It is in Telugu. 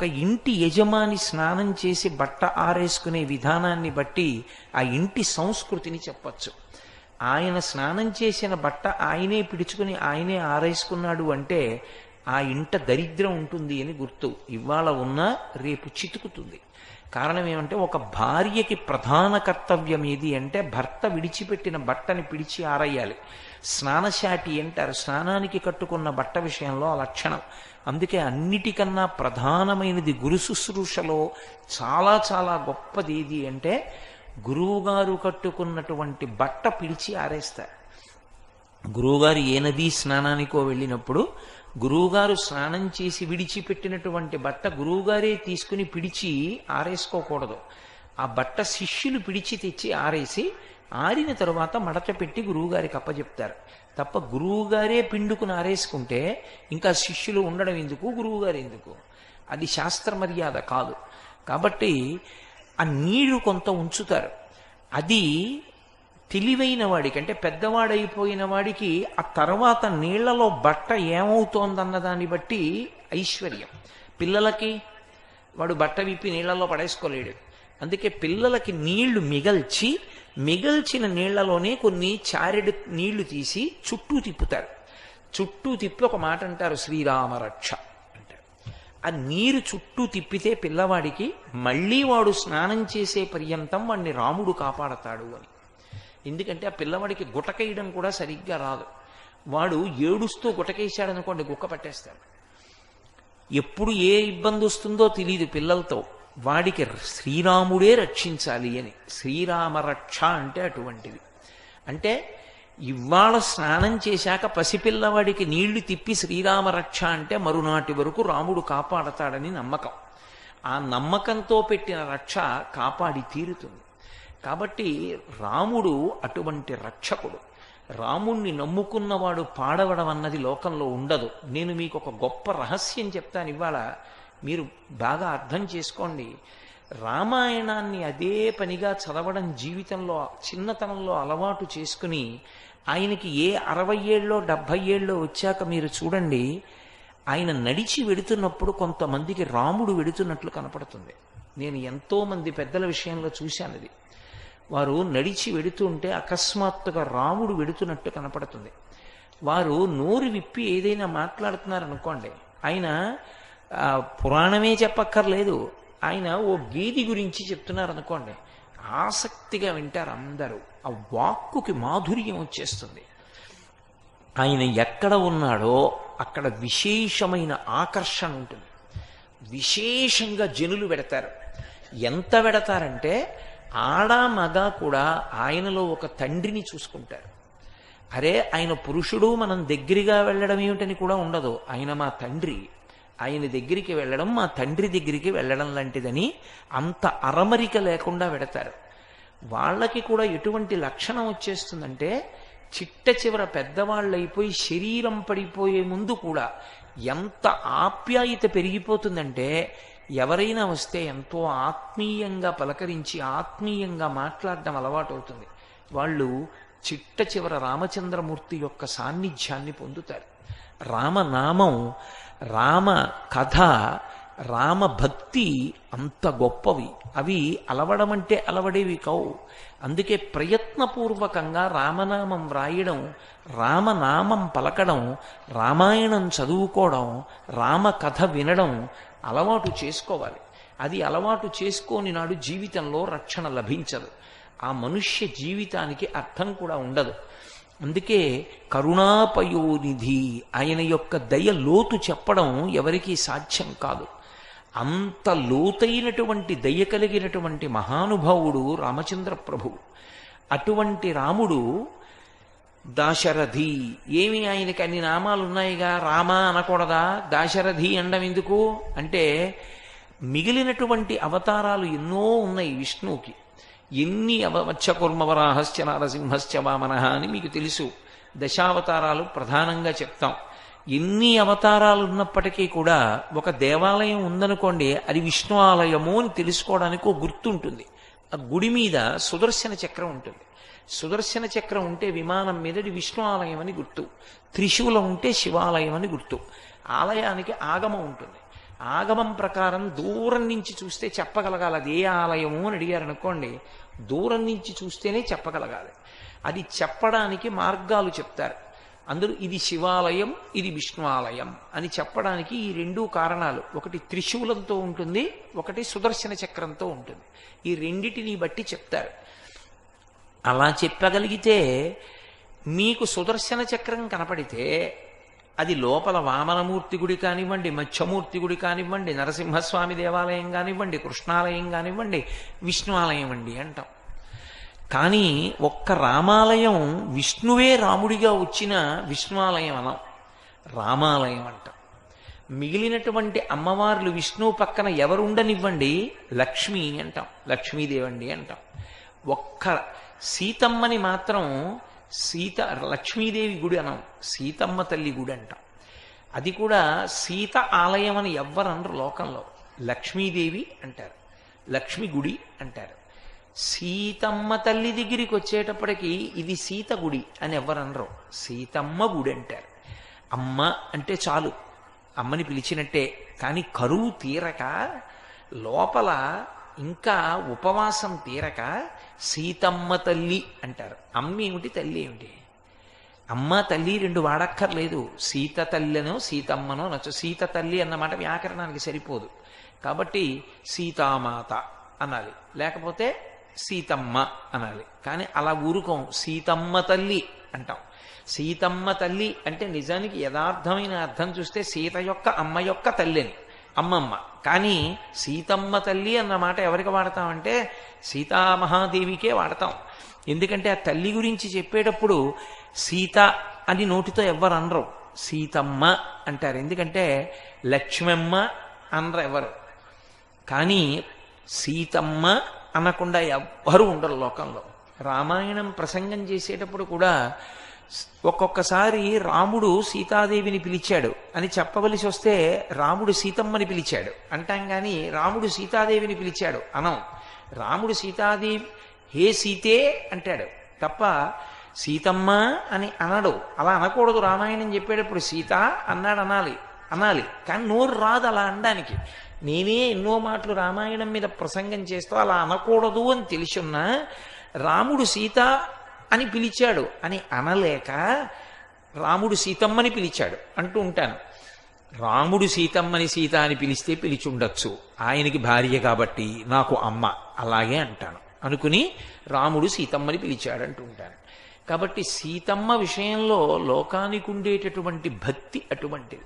ఒక ఇంటి యజమాని స్నానం చేసి బట్ట ఆరేసుకునే విధానాన్ని బట్టి ఆ ఇంటి సంస్కృతిని చెప్పచ్చు. ఆయన స్నానం చేసిన బట్ట ఆయనే పిడుచుకుని ఆయనే ఆరేసుకున్నాడు అంటే ఆ ఇంట దరిద్రం ఉంటుంది అని గుర్తు. ఇవాళ ఉన్నా రేపు చితుకుతుంది. కారణం ఏమంటే ఒక భార్యకి ప్రధాన కర్తవ్యం ఏది అంటే భర్త విడిచిపెట్టిన బట్టని పిడిచి ఆరయ్యాలి. స్నానశాటి అంటారు. స్నానానికి కట్టుకున్న బట్ట విషయంలో ఆ లక్షణం. అందుకే అన్నిటికన్నా ప్రధానమైనది గురు శుశ్రూషలో చాలా చాలా గొప్పది ఏది అంటే గురువుగారు కట్టుకున్నటువంటి బట్ట పిడిచి ఆరేస్తారు. గురువుగారు ఏ నదీ స్నానానికో వెళ్ళినప్పుడు గురువుగారు స్నానం చేసి విడిచిపెట్టినటువంటి బట్ట గురువుగారే తీసుకుని పిడిచి ఆరేసుకోకూడదు. ఆ బట్ట శిష్యులు పిడిచి తెచ్చి ఆరేసి ఆరిన తరువాత మడత పెట్టి గురువుగారికి అప్పచెప్తారు తప్ప గురువుగారే పిండుకుని ఆరేసుకుంటే ఇంకా శిష్యులు ఉండడం ఎందుకు? గురువుగారు ఎందుకు? అది శాస్త్ర మర్యాద కాదు. కాబట్టి ఆ నీరు కొంత ఉంచుతారు. అది తెలివైన వాడికి అంటే పెద్దవాడైపోయిన వాడికి ఆ తర్వాత నీళ్ళలో బట్ట ఏమవుతోందన్న దాన్ని బట్టి ఐశ్వర్యం. పిల్లలకి వాడు బట్ట విప్పి నీళ్ళలో పడేసుకోలేడు. అందుకే పిల్లలకి నీళ్ళు మిగల్చి మిగల్చిన నీళ్ళలోనే కొన్ని చారెడు నీళ్ళు తీసి చుట్టూ తిప్పుతారు. చుట్టూ తిప్పి ఒక మాట అంటారు శ్రీరామరక్ష అంటారు. ఆ నీరు చుట్టూ తిప్పితే పిల్లవాడికి మళ్ళీ వాడు స్నానం చేసే పర్యంతం వాడిని రాముడు కాపాడతాడు అని. ఎందుకంటే ఆ పిల్లవాడికి గుటకేయడం కూడా సరిగ్గా రాదు. వాడు ఏడుస్తూ గుటకేశాడనుకోండి గుక్క పట్టేస్తాడు. ఎప్పుడు ఏ ఇబ్బంది వస్తుందో తెలియదు పిల్లలతో. వాడికి శ్రీరాముడే రక్షించాలి అని. శ్రీరామ రక్ష అంటే అటువంటిది. అంటే ఇవాళ స్నానం చేశాక పసిపిల్లవాడికి నీళ్ళు తిప్పి శ్రీరామ రక్ష అంటే మరునాటి వరకు రాముడు కాపాడతాడని నమ్మకం. ఆ నమ్మకంతో పెట్టిన రక్ష కాపాడి తీరుతుంది. కాబట్టి రాముడు అటువంటి రక్షకుడు. రాముణ్ణి నమ్ముకున్నవాడు పాడవడం అన్నది లోకంలో ఉండదు. నేను మీకు ఒక గొప్ప రహస్యం చెప్తాను ఇవాళ. మీరు బాగా అర్థం చేసుకోండి. రామాయణాన్ని అదే పనిగా చదవడం జీవితంలో చిన్నతనంలో అలవాటు చేసుకుని ఆయనకి ఏ అరవై ఏళ్ళలో డెబ్భై ఏళ్ళలో వచ్చాక మీరు చూడండి ఆయన నడిచి వెడుతున్నప్పుడు కొంతమందికి రాముడు వెడుతున్నట్లు కనపడుతుంది. నేను ఎంతోమంది పెద్దల విషయంలో చూశాను అది వారు నడిచి వెడుతుంటే అకస్మాత్తుగా రాముడు వెడుతున్నట్టు కనపడుతుంది. వారు నోరు విప్పి ఏదైనా మాట్లాడుతున్నారనుకోండి ఆయన పురాణమే చెప్పక్కర్లేదు. ఆయన ఓ గీది గురించి చెప్తున్నారనుకోండి ఆసక్తిగా వింటారు అందరూ. ఆ వాక్కుకి మాధుర్యం వచ్చేస్తుంది. ఆయన ఎక్కడ ఉన్నాడో అక్కడ విశేషమైన ఆకర్షణ ఉంటుంది. విశేషంగా జనులు పెడతారు ఎంత పెడతారంటే ఆడ మగ కూడా ఆయనలో ఒక తండ్రిని చూసుకుంటారు. అరే ఆయన పురుషుడు మనం దగ్గరగా వెళ్ళడం ఏమిటని కూడా ఉండదు. ఆయన మా తండ్రి. ఆయన దగ్గరికి వెళ్ళడం మా తండ్రి దగ్గరికి వెళ్ళడం లాంటిదని అంత అరమరిక లేకుండా పెడతారు వాళ్ళకి కూడా ఎటువంటి లక్షణం వచ్చేస్తుందంటే చిట్ట చివర పెద్దవాళ్ళు అయిపోయి శరీరం పడిపోయే ముందు కూడా ఎంత ఆప్యాయత పెరిగిపోతుందంటే ఎవరైనా వస్తే ఎంతో ఆత్మీయంగా పలకరించి ఆత్మీయంగా మాట్లాడడం అలవాటు అవుతుంది వాళ్ళు చిట్ట చివర రామచంద్రమూర్తి యొక్క సాన్నిధ్యాన్ని పొందుతారు. రామనామం రామ కథ రామ భక్తి అంత గొప్పవి. అవి అలవడం అంటే అలవడేవి కావు అందుకే ప్రయత్నపూర్వకంగా రామనామం వ్రాయడం రామనామం పలకడం రామాయణం చదువుకోవడం రామ కథ వినడం అలవాటు చేసుకోవాలి. అది అలవాటు చేసుకోని నాడు జీవితంలో రక్షణ లభించదు. ఆ మనుష్య జీవితానికి అర్థం కూడా ఉండదు. అందుకే కరుణాపయోనిధి ఆయన యొక్క దయ లోతు చెప్పడం ఎవరికీ సాధ్యం కాదు. అంత లోతైనటువంటి దయ కలిగినటువంటి మహానుభావుడు రామచంద్ర ప్రభువు అటువంటి రాముడు దాశరథి. ఏమి ఆయనకి అన్ని నామాలు ఉన్నాయిగా రామ అనకూడదా? దాశరథి అనడం ఎందుకు? అంటే మిగిలినటువంటి అవతారాలు ఎన్నో ఉన్నాయి విష్ణువుకి. ఎన్ని అవమత్స్య కుర్మవరాహస్య వామన అని మీకు తెలుసు. దశావతారాలు ప్రధానంగా చెప్తాం. ఎన్ని అవతారాలు ఉన్నప్పటికీ కూడా ఒక దేవాలయం ఉందనుకోండి అది విష్ణు ఆలయము అని తెలుసుకోవడానికి ఒక గుర్తు ఉంటుంది ఆ గుడి మీద సుదర్శన చక్రం ఉంటుంది. సుదర్శన చక్రం ఉంటే విమానం మీదది విష్ణు ఆలయం అని గుర్తు. త్రిశూలం ఉంటే శివాలయం అని గుర్తు. ఆలయానికి ఆగమం ఉంటుంది. ఆగమం ప్రకారం దూరం నుంచి చూస్తే చెప్పగలగాలి. అది ఏ ఆలయము అని అడిగారు అనుకోండి దూరం నుంచి చూస్తేనే చెప్పగలగాలి. అది చెప్పడానికి మార్గాలు చెప్తారు. అందరూ ఇది శివాలయం ఇది విష్ణు ఆలయం అని చెప్పడానికి ఈ రెండు కారణాలు. ఒకటి త్రిశూలంతో ఉంటుంది ఒకటి సుదర్శన చక్రంతో ఉంటుంది. ఈ రెండిటిని బట్టి చెప్తారు. అలా చెప్పగలిగితే మీకు సుదర్శన చక్రం కనపడితే అది లోపల వామనమూర్తి గుడి కానివ్వండి మత్స్యమూర్తి గుడి కానివ్వండి నరసింహస్వామి దేవాలయం కానివ్వండి కృష్ణాలయం కానివ్వండి విష్ణువాలయం అండి అంటాం. కానీ ఒక్క రామాలయం విష్ణువే రాముడిగా వచ్చిన విష్ణువాలయం అనం. రామాలయం అంటాం. మిగిలినటువంటి అమ్మవార్లు విష్ణువు పక్కన ఎవరు ఉండనివ్వండి లక్ష్మి అంటాం లక్ష్మీదేవండి అంటాం. ఒక్క సీతమ్మని మాత్రం సీత లక్ష్మీదేవి గుడి అనం సీతమ్మ తల్లి గుడి అంటాం. అది కూడా సీత ఆలయం అని ఎవ్వరనరు లోకంలో. లక్ష్మీదేవి అంటారు. లక్ష్మి గుడి అంటారు. సీతమ్మ తల్లి దగ్గరికి వచ్చేటప్పటికి ఇది సీత గుడి అని ఎవరనరు సీతమ్మ గుడి అంటారు. అమ్మ అంటే చాలు. అమ్మని పిలిచినట్టే. కానీ కరువు తీరక లోపల ఇంకా ఉపవాసం తీరక సీతమ్మ తల్లి అంటారు. అమ్మ ఏమిటి తల్లి ఏమిటి? అమ్మ తల్లి రెండు వాడక్కర్లేదు. సీత తల్లినో సీతమ్మనో నచ్చు సీత తల్లి అన్నమాట వ్యాకరణానికి సరిపోదు. కాబట్టి సీతామాత అనాలి. లేకపోతే సీతమ్మ అనాలి. కానీ అలా ఊరుకోం సీతమ్మ తల్లి అంటాం. సీతమ్మ తల్లి అంటే నిజానికి యథార్థమైన అర్థం చూస్తే సీత యొక్క అమ్మ యొక్క తల్లిని. అమ్మమ్మ. కానీ సీతమ్మ తల్లి అన్నమాట ఎవరికి వాడతామంటే సీతామహాదేవికే వాడతాం. ఎందుకంటే ఆ తల్లి గురించి చెప్పేటప్పుడు సీత అని నోటితో ఎవ్వరు అనరు. సీతమ్మ అంటారు. ఎందుకంటే లక్ష్మమ్మ అనరు ఎవరు. కానీ సీతమ్మ అనకుండా ఎవ్వరు ఉండరు లోకంలో. రామాయణం ప్రసంగం చేసేటప్పుడు కూడా ఒక్కొక్కసారి రాముడు సీతాదేవిని పిలిచాడు అని చెప్పవలసి వస్తే రాముడు సీతమ్మని పిలిచాడు. అంటాం కానీ రాముడు సీతాదేవిని పిలిచాడు అనం. రాముడు సీతాదేవి హే సీతే అంటాడు. తప్ప సీతమ్మ అని అనడు. అలా అనకూడదు రామాయణం చెప్పేటప్పుడు సీత అన్నాడు అనాలి అనాలి. కానీ నోరు రాదు అలా అనడానికి. నేనే ఎన్నో మాటలు రామాయణం మీద ప్రసంగం చేస్తూ అలా అనకూడదు అని తెలుసున్నా రాముడు సీత అని పిలిచాడు. అని అనలేక రాముడు సీతమ్మని పిలిచాడు. అంటూ ఉంటాను. రాముడు సీతమ్మని సీత అని పిలిస్తే పిలిచుండొచ్చు. ఆయనకి భార్య కాబట్టి నాకు అమ్మ. అలాగే అంటాను. అనుకుని రాముడు సీతమ్మని పిలిచాడు అంటూ ఉంటాను. కాబట్టి సీతమ్మ విషయంలో లోకానికి ఉండేటటువంటి భక్తి అటువంటిది.